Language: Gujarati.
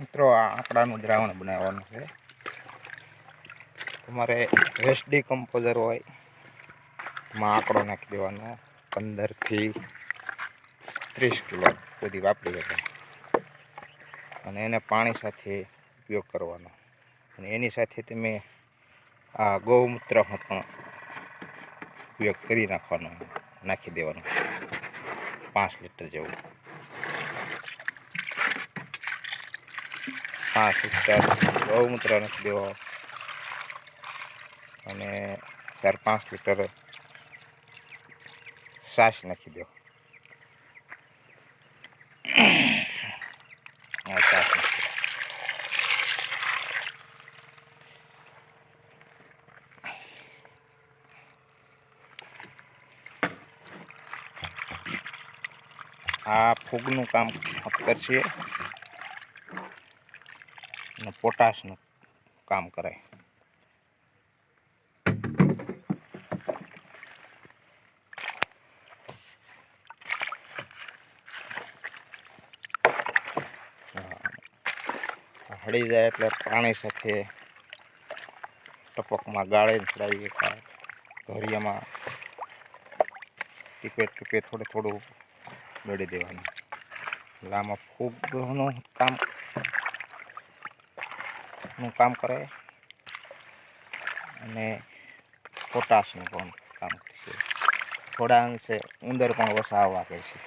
મિત્રો, આ આંકડાનું દ્રાવણ બનાવવાનું છે. તમારે વેસ્ટ ડીકમ્પોઝર હોય, એમાં આંકડો નાખી દેવાનો, પંદરથી ત્રીસ કિલો સુધી વાપરી શકાય. અને એને પાણી સાથે ઉપયોગ કરવાનો. અને એની સાથે તમે આ ગૌમૂત્રનો પણ ઉપયોગ કરી નાખવાનો, નાખી દેવાનો. પાંચ લીટર જેવું. પાંચ લીટર ગૌમૂત્ર નાખી દેવો અને ચાર પાંચ લીટર સાસ નાખી દો. હા દો. આ ફૂગનું કામ કરશે અને પોટાશનું કામ કરાય. હળી જાય એટલે પાણી સાથે ટપકમાં ગાળીને ચડાવીએ. ધોરિયામાં ટીપે ટીપે થોડું થોડું દળી દેવાનું. એટલે આમાં ફૂગનું કામ નું કામ કરે અને પોટાશનું પણ કામ કરે. થોડા અંશે ઉંદર પણ વસાવવા કહે છે.